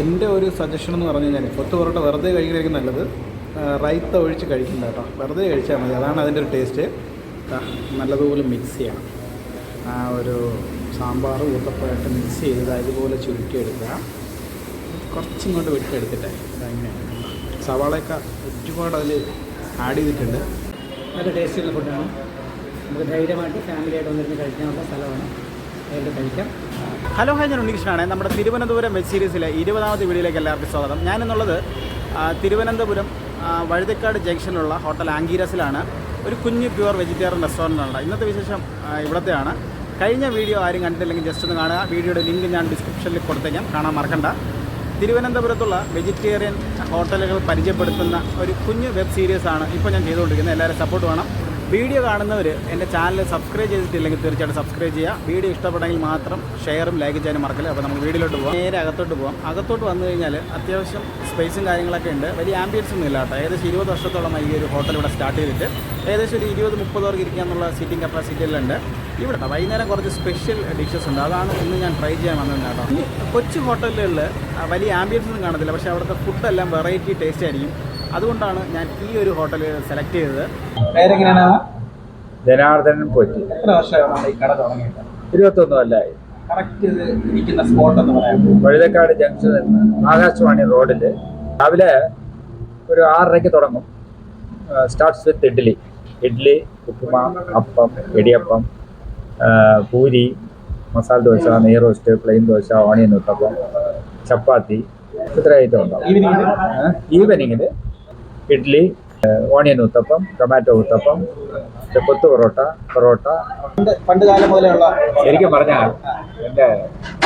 എന്റെ ഒരു സജഷൻ എന്ന് പറഞ്ഞു കഴിഞ്ഞാൽ കൊത്തു പൊറോട്ട വെറുതെ കഴിക്കുന്നതായിരിക്കും നല്ലത്. റൈത്ത ഒഴിച്ച് കഴിക്കണ്ട കേട്ടോ. വെറുതെ കഴിച്ചാൽ മതി. അതാണ് അതിന്റെ ഒരു ടേസ്റ്റ് നല്ലതുപോലെ മിക്സ് ചെയ്യണം. ആ ഒരു സാമ്പാർ ഊത്തപ്പമായിട്ട് മിക്സ് ചെയ്ത് അതുപോലെ ചുരുക്കിയെടുക്കുക. കുറച്ചിങ്ങോട്ട് വിട്ടെടുത്തിട്ടേ. ഇതങ്ങനെയാണ് സവാളയൊക്കെ ഒരുപാട് അതിൽ ആഡ് ചെയ്തിട്ടുണ്ട്. നല്ല ടേസ്റ്റുള്ള ഫുഡാണ് നമുക്ക് ധൈര്യമായിട്ട് ഫാമിലിയായിട്ട് വന്നിരുന്ന് കഴിക്കാനുള്ള സ്ഥലമാണ്. നേരിട്ട് കഴിക്കാം. ഹലോ ഹായ് ഞാൻ ഉണ്ണികൃഷ്ണനാണ്. നമ്മുടെ തിരുവനന്തപുരം വെബ് സീരീസിലെ ഇരുപതാമത്തെ വീഡിയോയിലേക്ക് എല്ലാവർക്കും സ്വാഗതം. ഞാനെന്നുള്ളത് തിരുവനന്തപുരം വഴുതക്കാട് ജംഗ്ഷനിലുള്ള ഹോട്ടൽ ആങ്കീരസിലാണ് ഒരു കുഞ്ഞ് പ്യുവർ വെജിറ്റേറിയൻ റെസ്റ്റോറന്റാണ് ഇന്നത്തെ വിശേഷം ഇവിടത്തെയാണ്. കഴിഞ്ഞ വീഡിയോ ആരും കണ്ടിട്ടില്ലെങ്കിൽ ജസ്റ്റ് ഒന്ന് കാണുക. വീഡിയോയുടെ ലിങ്ക് ഞാൻ ഡിസ്ക്രിപ്ഷനിൽ കൊടുത്തേക്കാം കാണാൻ മറക്കണ്ട. തിരുവനന്തപുരത്തുള്ള വെജിറ്റേറിയൻ ഹോട്ടലുകൾ പരിചയപ്പെടുത്തുന്ന ഒരു കുഞ്ഞ് വെബ് സീരീസാണ് ഇപ്പോൾ ഞാൻ ചെയ്തുകൊണ്ടിരിക്കുന്നത്. എല്ലാവരും സപ്പോർട്ട് വേണം. വീഡിയോ കാണുന്നവർ എന്റെ ചാനൽ സബ്സ്ക്രൈബ് ചെയ്തിട്ടില്ലെങ്കിൽ തീർച്ചയായിട്ടും സബ്സ്ക്രൈബ് ചെയ്യുക വീഡിയോ ഇഷ്ടപ്പെട്ടെങ്കിൽ മാത്രം ഷെയറും ലൈക്ക് ചെയ്യാനും മറക്കില്ല? അപ്പോൾ നമുക്ക് വീഡിയോയിലോട്ട് പോകാം നേരെ അകത്തോട്ട് പോകാം അകത്തോട്ട് വന്നു കഴിഞ്ഞാൽ അത്യാവശ്യം സ്പേസും കാര്യങ്ങളൊക്കെ ഉണ്ട്. വലിയ ആംബിയൻസ് ഒന്നും ഇല്ല ഏകദേശം ഇരുപത് വർഷത്തോളം ഈ ഒരു ഹോട്ടൽ ഇവിടെ സ്റ്റാർട്ട് ചെയ്തിട്ട് ഏകദേശം ഒരു ഇരുപത് മുപ്പത് പേർക്ക് ഇരിക്കാനുള്ള സീറ്റിംഗ് കപ്പാസിറ്റിയിലുണ്ട് ഇവിടെ വൈകുന്നേരം കുറച്ച് സ്പെഷ്യൽ ഡിഷസ് ഉണ്ട്. അതാണ് ഇന്ന് ഞാൻ ട്രൈ ചെയ്യാൻ വന്നത് കേട്ടോ. കൊച്ചു ഹോട്ടലുകളിൽ വലിയ ആംബിയൻസ് ഒന്നും കാണത്തില്ല. പക്ഷേ അവിടുത്തെ ഫുഡെല്ലാം വെറൈറ്റി ടേസ്റ്റ് ആയിരിക്കും. അതുകൊണ്ടാണ് ഞാൻ ഈ ഒരു ഹോട്ടൽ സെലക്ട് ചെയ്തത്. പേരെങ്ങനെയാണ്? ജനാർദ്ദനൻ പോറ്റി. എത്ര വർഷമാണ് ഈ കട തുടങ്ങിയിട്ട്? ഇരുപത്തൊന്ന് കൊല്ലമായി കറക്റ്റ് ഇരിക്കുന്ന സ്പോട്ട് എന്ന് പറയാം. വഴുതക്കാട് ജംഗ്ഷനിൽ നിന്ന് ആകാശവാണി റോഡിൽ രാവിലെ ഒരു ആറരയ്ക്ക് തുടങ്ങും. Starts with idli. Idli upma appam idiyappam puri masala dosa നെയ് roast plain dosa onion uttapam chapati. ഇത്ര ഐറ്റം ഉണ്ടാവും ഈവനിങ്ങിൽ ഇഡ്ഡലി ഓണിയൻ ഉത്തപ്പം ടൊമാറ്റോ ഉത്തപ്പം കൊത്തു പൊറോട്ട പൊറോട്ട. പണ്ട് കാലം മുതലുള്ള ശരിക്കും പറഞ്ഞാൽ എന്റെ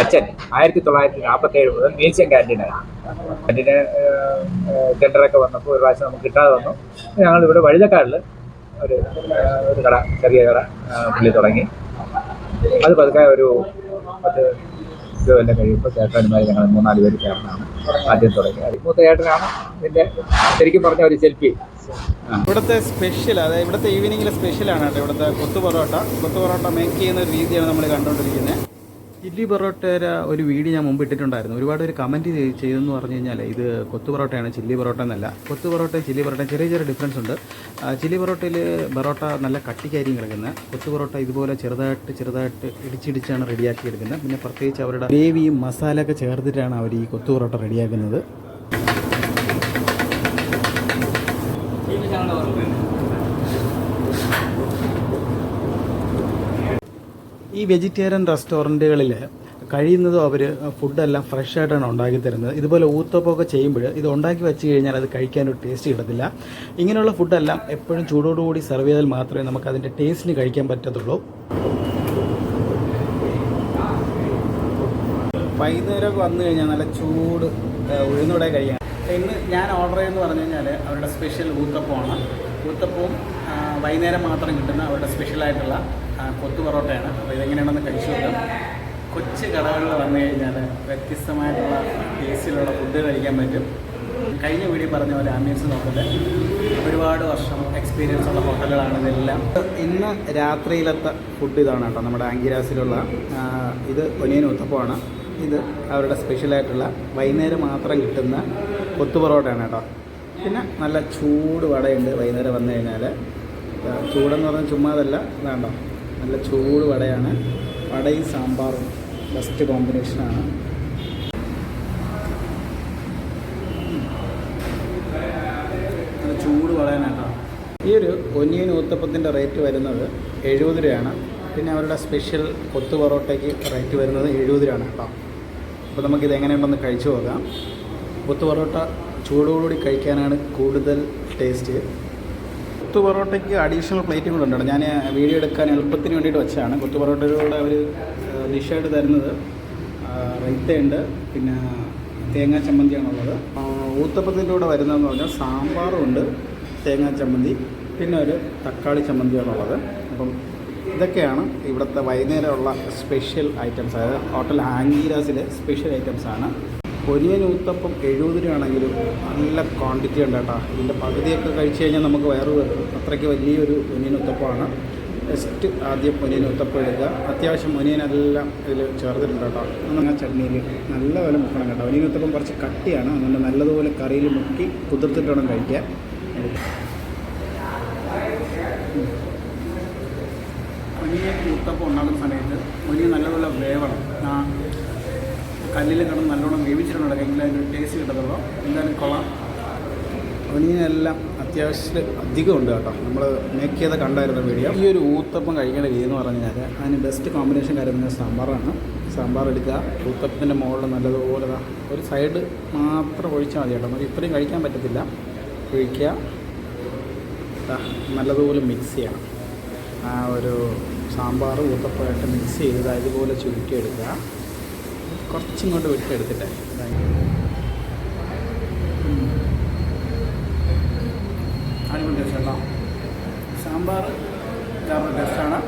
അച്ഛൻ ആയിരത്തി തൊള്ളായിരത്തി നാൽപ്പത്തി ഏഴ് മുതൽ മ്യൂസിയം ക്യാന്റീനാണ്. ക്യാന്റീന് ടെൻഡറൊക്കെ വന്നപ്പോൾ ഒരു പ്രാവശ്യം നമുക്ക് കിട്ടാതെ വന്നു. ഞങ്ങൾ ഇവിടെ വഴുതക്കാടിൽ ഒരു ഒരു കട ചെറിയ കട പുള്ളി തുടങ്ങി. അത് പതുക്കെ ഒരു പത്ത് കൊല്ലം കഴിയുമ്പോൾ ചേട്ടന്മാർ ഞങ്ങൾ മൂന്നാൽ പേര് ചേർന്നാണ് ആദ്യം തുടങ്ങിയത്. മൂത്ത ചേട്ടനാണ് ഇതിന്റെ ശരിക്കും പറഞ്ഞ ഒരു സെൽഫി ഇവിടുത്തെ സ്പെഷ്യൽ അതായത് ഇവിടുത്തെ ഈവനിങ്ങിലെ സ്പെഷ്യലാണ് കേട്ടോ ഇവിടുത്തെ കൊത്തു പൊറോട്ട. കൊത്തു പൊറോട്ട മേക്ക് ചെയ്യുന്ന ഒരു രീതിയാണ് നമ്മൾ കണ്ടുകൊണ്ടിരിക്കുന്നത്. ഇഡ്ലി പൊറോട്ടയുടെ ഒരു വീഡിയോ ഞാൻ മുമ്പ് ഇട്ടിട്ടുണ്ടായിരുന്നു. ഒരുപാട് ഒരു കമന്റ് ചെയ്തെന്ന് പറഞ്ഞു കഴിഞ്ഞാൽ ഇത് കൊത്തു പൊറോട്ടയാണ് ചില്ലി പൊറോട്ട എന്നല്ല. കൊത്തു പൊറോട്ടയും ചില്ലി പൊറോട്ടയും ചെറിയ ചെറിയ ഡിഫറൻസ് ഉണ്ട്. ചില്ലി പൊറോട്ടയിൽ പൊറോട്ട നല്ല കട്ടിക്കായിരിക്കും കിടക്കുന്നത് കൊത്തു പൊറോട്ട ഇതുപോലെ ചെറുതായിട്ട് ചെറുതായിട്ട് ഇടിച്ചിടിച്ചാണ് റെഡിയാക്കി എടുക്കുന്നത് പിന്നെ പ്രത്യേകിച്ച് അവരുടെ ഗ്രേവിയും മസാലയൊക്കെ ചേർത്തിട്ടാണ് അവർ ഈ കൊത്തു പൊറോട്ട റെഡിയാക്കുന്നത് ഈ വെജിറ്റേറിയൻ റെസ്റ്റോറന്റുകളിൽ കഴിയുന്നതും അവർ ഫുഡെല്ലാം ഫ്രഷ് ആയിട്ടാണ് ഉണ്ടാക്കി തരുന്നത് ഇതുപോലെ ഊത്തപ്പമൊക്കെ ചെയ്യുമ്പോൾ ഇത് ഉണ്ടാക്കി വെച്ച് കഴിഞ്ഞാൽ അത് കഴിക്കാൻ ഒരു ടേസ്റ്റ് കിട്ടത്തില്ല. ഇങ്ങനെയുള്ള ഫുഡെല്ലാം എപ്പോഴും ചൂടോടുകൂടി സെർവ് ചെയ്താൽ മാത്രമേ നമുക്ക് അതിന്റെ ടേസ്റ്റിന് കഴിക്കാൻ പറ്റത്തുള്ളൂ. വൈകുന്നേരമൊക്കെ വന്നു കഴിഞ്ഞാൽ നല്ല ചൂട് ഉഴുന്നൂടെ കഴിയാം ഇന്ന് ഞാൻ ഓർഡർ ചെയ്തെന്ന് പറഞ്ഞു കഴിഞ്ഞാൽ അവരുടെ സ്പെഷ്യൽ ഊത്തപ്പമാണ്. ഊത്തപ്പവും വൈകുന്നേരം മാത്രം കിട്ടുന്ന അവരുടെ സ്പെഷ്യലായിട്ടുള്ള കൊത്തു പൊറോട്ടയാണ്. അപ്പോൾ ഇതെങ്ങനെയാണെന്ന് കഴിച്ചു നോക്കാം. കൊച്ചു കടകളിൽ വന്നു കഴിഞ്ഞാൽ വ്യത്യസ്തമായിട്ടുള്ള ടേസ്റ്റിലുള്ള ഫുഡ് കഴിക്കാൻ പറ്റും. കഴിഞ്ഞ വീഡിയോ പറഞ്ഞ പോലെ ആംബിയൻസ് നോക്കുന്നത് ഒരുപാട് വർഷം എക്സ്പീരിയൻസ് ഉള്ള ഹോട്ടലുകളാണ് ഇതെല്ലാം. ഇന്ന് രാത്രിയിലത്തെ ഫുഡ് ഇതാണ് കേട്ടോ നമ്മുടെ ആങ്കിരാസിലുള്ള ഇത് ഒനിയൻ ഉത്തപ്പമാണ്. ഇത് അവരുടെ സ്പെഷ്യലായിട്ടുള്ള വൈകുന്നേരം മാത്രം കിട്ടുന്ന കൊത്തു പൊറോട്ടയാണ് കേട്ടോ. പിന്നെ നല്ല ചൂട് വടയുണ്ട് വൈകുന്നേരം വന്നു കഴിഞ്ഞാൽ ചൂടെന്ന് പറഞ്ഞാൽ ചുമ്മാതല്ല വേണ്ട നല്ല ചൂട് വടയാണ്. വടയും സാമ്പാറും ബെസ്റ്റ് കോമ്പിനേഷനാണ് ചൂട് വളയാനാട്ടോ ഈ ഒരു ഒന്നിയൻ ഊത്തപ്പത്തിന്റെ റേറ്റ് വരുന്നത് എഴുപത് രൂപയാണ്. പിന്നെ അവരുടെ സ്പെഷ്യൽ കൊത്തു പൊറോട്ടയ്ക്ക് റേറ്റ് വരുന്നത് എഴുപത് രൂപയാണ് കേട്ടോ. അപ്പോൾ നമുക്കിത് എങ്ങനെയുണ്ടെന്ന് കഴിച്ചു നോക്കാം. കൊത്തു പൊറോട്ട ചൂടോടുകൂടി കഴിക്കാനാണ് കൂടുതൽ ടേസ്റ്റ് കൊത്തു പൊറോട്ടയ്ക്ക് അഡീഷണൽ പ്ലേറ്റും കൂടെ ഉണ്ട് ഞാൻ വീഡിയോ എടുക്കാൻ എളുപ്പത്തിന് വേണ്ടിയിട്ട് വെച്ചതാണ്. കൊത്തു പൊറോട്ടയിലൂടെ അവർ ഡിഷായിട്ട് തരുന്നത്. റൈത്തയുണ്ട് പിന്നെ തേങ്ങാ ചമ്മന്തിയാണുള്ളത്. ഊത്തപ്പത്തിന്റെ കൂടെ വരുന്നതെന്ന് പറഞ്ഞാൽ സാമ്പാറുണ്ട് തേങ്ങാ ചമ്മന്തി പിന്നെ ഒരു തക്കാളി ചമ്മന്തിയാണുള്ളത്. അപ്പം ഇതൊക്കെയാണ് ഇവിടുത്തെ വൈകുന്നേരമുള്ള സ്പെഷ്യൽ ഐറ്റംസ് അതായത് ഹോട്ടൽ ആംഗീരാസിലെ സ്പെഷ്യൽ ഐറ്റംസാണ് പൊരിയൻ ഊത്തപ്പം എഴുപത് രൂപയാണെങ്കിലും നല്ല ക്വാണ്ടിറ്റി ഉണ്ട് കേട്ടോ. ഇതിന്റെ പകുതിയൊക്കെ കഴിച്ച് കഴിഞ്ഞാൽ നമുക്ക് വയറ് അത്രയ്ക്ക് വലിയൊരു പൊന്നിയൻ ഊത്തപ്പമാണ് ജസ്റ്റ് ആദ്യം ഒനിയൻ ഉത്തപ്പം എടുക്കുക അത്യാവശ്യം ഒനിയനെല്ലാം ഇതിൽ ചേർത്തിട്ടുണ്ട് കേട്ടോ. എന്നാൽ ചട്നിയിൽ നല്ലപോലെ മുക്കണം കേട്ടോ. ഒനിയൻ ഉത്തപ്പം കുറച്ച് കട്ടിയാണ്. അതുകൊണ്ട് നല്ലതുപോലെ കറിയിൽ മുക്കി കുതിർത്തിട്ട് വേണം കഴിക്കാൻ. ഒനിയൻ ഉത്തപ്പം ഉണ്ടാക്കുന്ന സമയത്ത് ഒനിയൻ നല്ലപോലെ വേവണം. ആ കല്ലിൽ കിടന്ന് നല്ലോണം വേവിച്ചിട്ടുണ്ട്? എങ്കിലും അതിന്റെ ടേസ്റ്റ് കിട്ടത്തുള്ളൂ. എന്തായാലും കൊള്ളാം. ഒനിയനെല്ലാം അത്യാവശ്യം അധികം ഉണ്ട് കേട്ടോ. നമ്മൾ മേക്ക് ചെയ്ത കണ്ടായിരുന്ന വീഡിയോ ഈ ഒരു ഊത്തപ്പം കഴിക്കേണ്ട രീതി എന്ന് പറഞ്ഞു കഴിഞ്ഞാൽ അതിന് ബെസ്റ്റ് കോമ്പിനേഷൻ കാര്യം പറഞ്ഞാൽ സാമ്പാറാണ്. സാമ്പാർ എടുക്കുക. ഊത്തപ്പത്തിന്റെ മുകളിൽ നല്ലതുപോലെ ഒരു സൈഡ് മാത്രം ഒഴിച്ചാൽ മതി കേട്ടോ. നമുക്ക് ഇത്രയും കഴിക്കാൻ പറ്റത്തില്ല. ഒഴിക്കുക. നല്ലതുപോലെ മിക്സ് ചെയ്യണം. ആ ഒരു സാമ്പാർ ഊത്തപ്പമായിട്ട് മിക്സ് ചെയ്ത് ഇതുപോലെ ചുരുട്ടിയെടുക്കുക കുറച്ചിങ്ങോട്ട് ദാ അടിപൊളി ടേസ്റ്റ് കേട്ടോ സാമ്പാർ വേറെ ടേസ്റ്റാണ്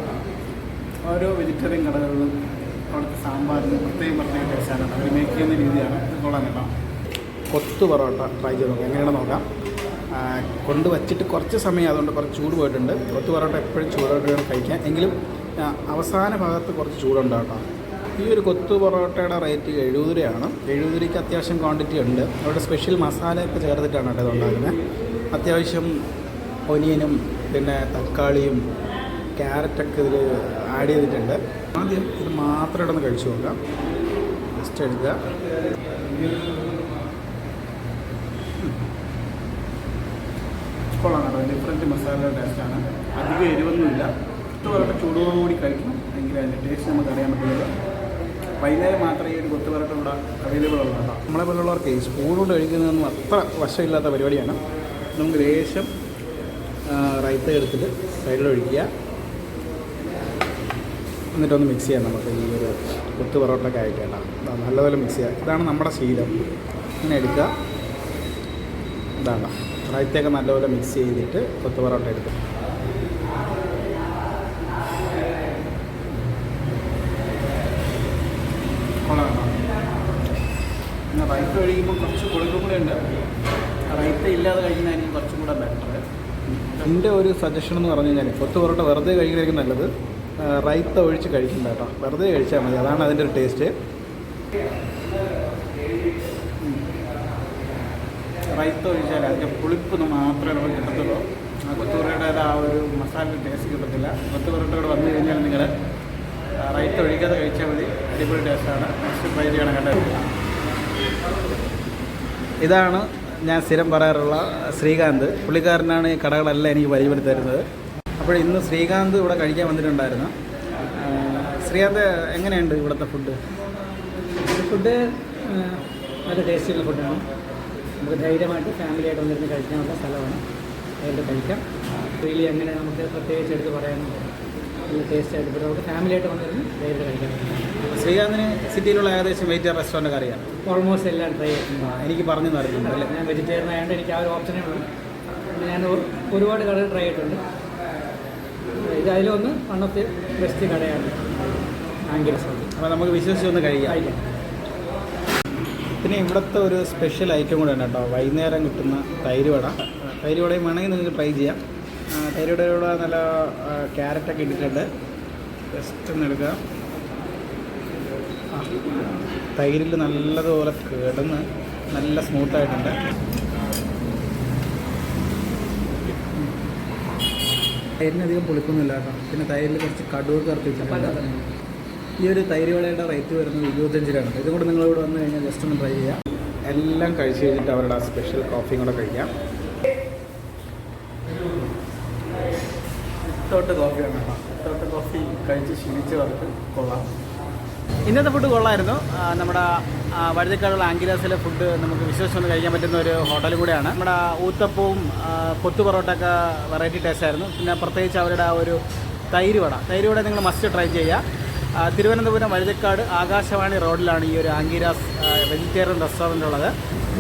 ഓരോ വെജിറ്റേറിയൻ കടകളിലും അവിടുത്തെ സാമ്പാറിന് പ്രത്യേകം പ്രത്യേക ടേസ്റ്റാണ് അവർ മേക്ക് ചെയ്യുന്ന രീതിയാണ്. കൊള്ളാൻ കൊള്ളാം കേട്ടോ. കൊത്തു പൊറോട്ട ട്രൈ ചെയ്ത് നോക്കാം. എങ്ങനെയാണ് നോക്കാം. കൊണ്ട് വച്ചിട്ട് കുറച്ച് സമയം അതുകൊണ്ട് കുറച്ച് ചൂട് പോയിട്ടുണ്ട്. കൊത്തു പൊറോട്ട എപ്പോഴും ചൂടോട്ട് വേണം കഴിക്കാൻ. എങ്കിലും അവസാന ഭാഗത്ത് കുറച്ച് ചൂടുണ്ട് കേട്ടോ. ഈ ഒരു കൊത്തു പൊറോട്ടയുടെ റേറ്റ് എഴുപത് രൂപയാണ് എഴുപത് രൂപയ്ക്ക് അത്യാവശ്യം ക്വാണ്ടിറ്റി ഉണ്ട്. അവിടെ സ്പെഷ്യൽ മസാലയൊക്കെ ചേർത്തിട്ടാണ് കേട്ടോ ഉണ്ടാക്കുന്നത് അത്യാവശ്യം ഒനിയനും പിന്നെ തക്കാളിയും ക്യാരറ്റൊക്കെ ഇതിൽ ആഡ് ചെയ്തിട്ടുണ്ട്. ആദ്യം ഇത് മാത്രം ഇടന്ന് കഴിച്ചു നോക്കാം. ജസ്റ്റ് എടുക്കുക. കൊള്ളാം കേട്ടോ. ഡിഫറെന്റ് മസാലയുടെ ടേസ്റ്റാണ് അധികം എരിവൊന്നുമില്ല. കൊത്തുപറോട്ട ചൂടോടുകൂടി കഴിക്കണം. എങ്കിൽ അതിന്റെ ടേസ്റ്റ് നമുക്ക് അറിയാൻ പറ്റില്ല. വൈകുന്നേരം മാത്രമേ ഈ ഒരു കൊത്തുപറോട്ട ഇവിടെ അവൈലബിൾ ഉള്ളൂ കേട്ടോ. നമ്മളെ പോലുള്ളവർക്ക് ഈ സ്പൂൺ കൊണ്ട് കഴിക്കുന്നതൊന്നും അത്ര വശമില്ലാത്ത പരിപാടിയാണ്. നമുക്ക് ലേശം റൈത്ത എടുത്തിട്ട് സൈഡിൽ ഒഴിക്കുക. എന്നിട്ടൊന്ന് മിക്സ് ചെയ്യാം നമുക്ക് ഈ ഒരു കൊത്തു പൊറോട്ടൊക്കെ ആയിട്ട് കേട്ടോ. നല്ലപോലെ മിക്സ് ചെയ്യുക. ഇതാണ് നമ്മുടെ ശീലം. ഇങ്ങനെ എടുക്കുക. ഇതാണ്. റൈത്തയൊക്കെ നല്ലപോലെ മിക്സ് ചെയ്തിട്ട് കൊത്തു പൊറോട്ട എടുക്കുക. പിന്നെ കഴിയുമ്പോൾ കുറച്ച് കൊടുക്കും കൂടെ ഉണ്ട് റൈറ്റ് ഇല്ലാതെ കഴിക്കുന്നതായിരിക്കും കുറച്ചും കൂടെ ബെറ്റർ എന്റെ ഒരു സജഷൻ എന്ന് പറഞ്ഞു കഴിഞ്ഞാൽ കൊത്തു പൊറോട്ട വെറുതെ കഴിക്കുന്നതായിരിക്കും നല്ലത്. റൈത്ത ഒഴിച്ച് കഴിക്കണ്ട കേട്ടോ. വെറുതെ കഴിച്ചാൽ മതി. അതാണ് അതിന്റെ ഒരു ടേസ്റ്റ് റൈത്ത ഒഴിച്ചാൽ അതിന്റെ പുളിപ്പ് മാത്രമേ നമുക്ക് കിട്ടത്തുള്ളൂ. ആ കൊത്തു പൊറോട്ടയുടെ ആ ഒരു മസാല ടേസ്റ്റ് കിട്ടത്തില്ല. കൊത്തു പൊറോട്ടയോട് വന്നു കഴിഞ്ഞാൽ നിങ്ങൾ റൈത്ത ഒഴിക്കാതെ കഴിച്ചാൽ മതി. അടിപൊളി ടേസ്റ്റാണ് നെക്സ്റ്റ് ട്രൈ ചെയ്യണം കേട്ടോ ഇതാണ് ഞാൻ സ്ഥിരം പറയാറുള്ള ശ്രീകാന്ത്. പുള്ളിക്കാരനാണ് ഈ കടകളെല്ലാം എനിക്ക് പരിചയപ്പെടുത്തി അപ്പോൾ ഇന്ന് ശ്രീകാന്ത് ഇവിടെ കഴിക്കാൻ വന്നിട്ടുണ്ടായിരുന്നു. ശ്രീകാന്ത് എങ്ങനെയുണ്ട് ഇവിടുത്തെ ഫുഡ് ഫുഡ് നല്ല ടേസ്റ്റിയുള്ള ഫുഡാണ് നമുക്ക് ധൈര്യമായിട്ട് ഫാമിലിയായിട്ട് വന്നിരുന്ന് കഴിക്കാനുള്ള സ്ഥലമാണ്. അതിന്റെ കഴിക്കാം. ഫ്രീലി എങ്ങനെ നമുക്ക് പ്രത്യേകിച്ച് എടുത്ത് പറയാനുണ്ട് നല്ല ടേസ്റ്റ് ആയിട്ട് ഇപ്പോൾ നമുക്ക് ഫാമിലിയായിട്ട് വന്നിരുന്ന് നേരിട്ട് കഴിക്കാൻ ശ്രീകാന്തിന് സിറ്റിയിലുള്ള ഏകദേശം വെയിറ്റ് റെസ്റ്റോറന്റ് അറിയാം. ഓൾമോസ്റ്റ് എല്ലാം ട്രൈ ആ, ചെയ്തിട്ടുണ്ട് എനിക്ക് പറഞ്ഞു തരുന്നുണ്ട് അല്ലേ? ഞാൻ വെജിറ്റേറിയൻ ആയതുകൊണ്ട് എനിക്ക് ആ ഒരു ഓപ്ഷനേ ഉള്ളൂ ഞാൻ ഒരുപാട് കടകൾ ട്രൈ ചെയ്തിട്ടുണ്ട്. ഇത് അതിലൊന്ന് വൺ ഓഫ് ദി ബെസ്റ്റ് കടയാണ്. അപ്പോൾ നമുക്ക് വിശ്വസിച്ചൊന്ന് കഴിയാം കഴിക്കാം. പിന്നെ ഇവിടുത്തെ ഒരു സ്പെഷ്യൽ ഐറ്റം കൂടെ ഉണ്ട് കേട്ടോ. വൈകുന്നേരം കിട്ടുന്ന തൈര് വട. തൈര് വടയും വേണമെങ്കിൽ നിങ്ങൾക്ക് ട്രൈ ചെയ്യാം. വടയുടെ കൂടെ നല്ല ക്യാരറ്റൊക്കെ ഇട്ടിട്ടുണ്ട്. ജസ്റ്റ് ഒന്ന് എടുക്കുക തൈരിൽ നല്ലതുപോലെ കിടന്ന് നല്ല സ്മൂത്തായിട്ടുണ്ട് തൈരിനധികം പുളിക്കൊന്നുമില്ല കേട്ടോ. പിന്നെ തൈരിൽ കുറച്ച് കടുവ് കറുത്ത് വെച്ചിട്ടുണ്ട്. ഈ ഒരു തൈര് വളയുടെ റേറ്റ് വരുന്നത് ഇരുപത്തഞ്ച് രൂപയാണ് ഇതും കൂടെ നിങ്ങളിവിടെ വന്നു കഴിഞ്ഞാൽ ജസ്റ്റ് ഒന്ന് ട്രൈ ചെയ്യാം. എല്ലാം കഴിച്ച് കഴിഞ്ഞിട്ട് അവരുടെ ആ സ്പെഷ്യൽ കോഫിയും കൂടെ കഴിക്കാം. തൊട്ട് കോഫിയാണ് കേട്ടോ തൊട്ട് കോഫി കഴിച്ച് ക്ഷീണിച്ചവർക്ക് കൊള്ളാം. ഇന്നത്തെ ഫുഡ് കൊള്ളായിരുന്നു. നമ്മുടെ വഴുതിക്കാടുള്ള ആംഗിലാസിലെ ഫുഡ് നമുക്ക് വിശ്വസിച്ചൊന്ന് കഴിക്കാൻ പറ്റുന്ന ഒരു ഹോട്ടൽ കൂടെയാണ്. നമ്മുടെ ഊത്തപ്പവും കൊത്തു പൊറോട്ടയൊക്കെ വെറൈറ്റി ടേസ്റ്റ് ആയിരുന്നു. പിന്നെ പ്രത്യേകിച്ച് അവരുടെ ആ ഒരു തൈര് വട. തൈര് വട നിങ്ങൾ മസ്റ്റ് ട്രൈ ചെയ്യുക. തിരുവനന്തപുരം വഴുതക്കാട് ആകാശവാണി റോഡിലാണ് ഈ ഒരു ആംഗിരാസ് വെജിറ്റേറിയൻ റെസ്റ്റോറന്റ് ഉള്ളത്.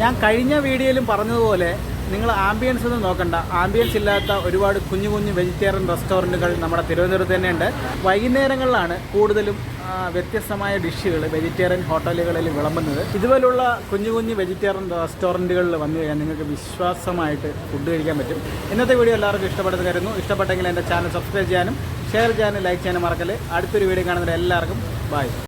ഞാൻ കഴിഞ്ഞ വീഡിയോയിലും പറഞ്ഞതുപോലെ നിങ്ങൾ ആംബിയൻസ് ഒന്നും നോക്കണ്ട. ആംബിയൻസ് ഇല്ലാത്ത ഒരുപാട് കുഞ്ഞു കുഞ്ഞു വെജിറ്റേറിയൻ റെസ്റ്റോറന്റുകൾ നമ്മുടെ തിരുവനന്തപുരത്ത് തന്നെയുണ്ട്. വൈകുന്നേരങ്ങളിലാണ് കൂടുതലും വ്യത്യസ്തമായ ഡിഷുകൾ വെജിറ്റേറിയൻ ഹോട്ടലുകളിൽ വിളമ്പുന്നത്. ഇതുപോലുള്ള കുഞ്ഞു കുഞ്ഞു വെജിറ്റേറിയൻ റെസ്റ്റോറന്റുകളിൽ വന്നു കഴിഞ്ഞാൽ നിങ്ങൾക്ക് വിശ്വാസമായിട്ട് ഫുഡ് കഴിക്കാൻ പറ്റും. ഇന്നത്തെ വീഡിയോ എല്ലാവർക്കും ഇഷ്ടപ്പെടുന്ന കരുതുന്നു. ഇഷ്ടപ്പെട്ടെങ്കിൽ എന്റെ ചാനൽ സബ്സ്ക്രൈബ് ചെയ്യാനും ഷെയർ ചെയ്യാനും ലൈക്ക് ചെയ്യാനും മറക്കൽ അടുത്തൊരു വീഡിയോ കാണുന്നവരെ എല്ലാവർക്കും ബൈ